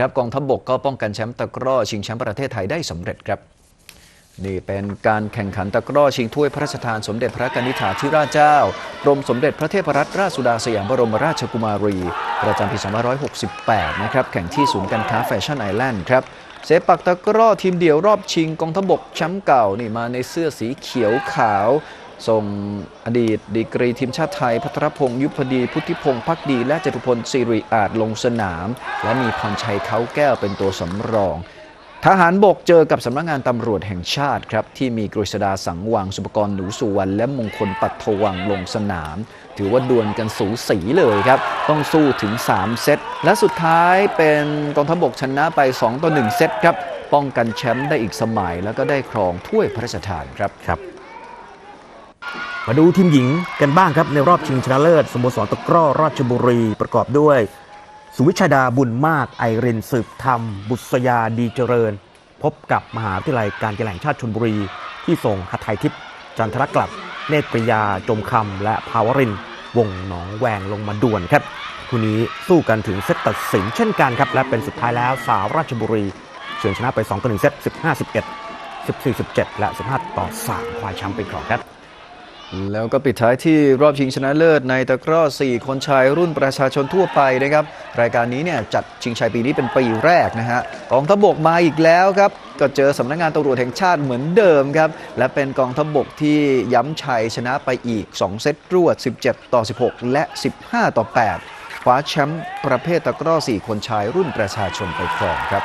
ครับกองทัพบกก็ป้องกันแชมป์ตะกร้อชิงแชมป์ประเทศไทยได้สำเร็จครับ นี่เป็นการแข่งขันตะกร้อชิงถ้วยพระราชทานสมเด็จพระกนิษฐาธิราชเจ้ากรมสมเด็จพระเทพรัตนราชสุดาสยามบรมราชกุมารี ประจำปี 2568 นะครับ แข่งที่ศูนย์การค้าแฟชั่นไอแลนด์ครับเสปักตะกร้อทีมเดี่ยวรอบชิงกองทัพบกแชมป์เก่านี่มาในเสื้อสีเขียวขาว ส่งอดีตดีกรีทีมชาติไทย พัทรพงศ์ยุพดี พุทธิพงศ์พักดี และจตุพลสิริอาจลงสนาม และมีพรชัยเขาแก้วเป็นตัวสำรอง ทหารบกเจอกับสำนักงานตำรวจแห่งชาติครับ ที่มีกฤษดาสังวัง สุปกรณ์หนูสุวรรณและมงคลปัทวังลงสนาม ถือว่าดวลกันสูสีเลยครับ ต้องสู้ถึง 3 เซตและสุดท้ายเป็นกองทัพบกชนะไป 2 ต่อ 1 เซตครับ ป้องกันแชมป์ได้อีกสมัยแล้วก็ได้ครองถ้วยพระราชทานครับครับ มาดูทีมหญิงกันบ้างครับในรอบชิงชนะเลิศสโมสรตะกร้อราชบุรีประกอบด้วย สุวิชาดาบุญมากไอรินสืบธรรม บุษยาดีเจริญ พบกับมหาวิทยาลัยการกีฬาแห่งชาติชนบุรี ที่ส่งหัตไทยทิพย์จันทรกลับ เนตรปริยาจมคำและภาวรินวงหนองแวงลงมาด่วนครับคู่นี้สู้กันถึงเซตตัดสินเช่นกันครับและเป็นสุดท้ายแล้วสาวราชบุรีเฉือนชนะไป2ต่อ1เซต15 11 14 17 และ 15 ต่อ 3 ควายแชมป์ไปครองครับ แล้วก็ปิดท้ายที่รอบชิงชนะเลิศในตะกร้อ 4 คนชายรุ่นประชาชนทั่วไปนะครับ รายการนี้เนี่ยจัดชิงชัยปีนี้เป็นปีแรกนะฮะกองทัพบกมาอีกแล้วครับ ก็เจอสำนักงานตำรวจแห่งชาติเหมือนเดิมครับ และเป็นกองทัพบกที่ย้ำชัยชนะไปอีก 2 เซตรวด 17 ต่อ 16 และ 15 ต่อ 8 คว้าแชมป์ประเภทตะกร้อ 4 คนชายรุ่นประชาชนไปครองครับ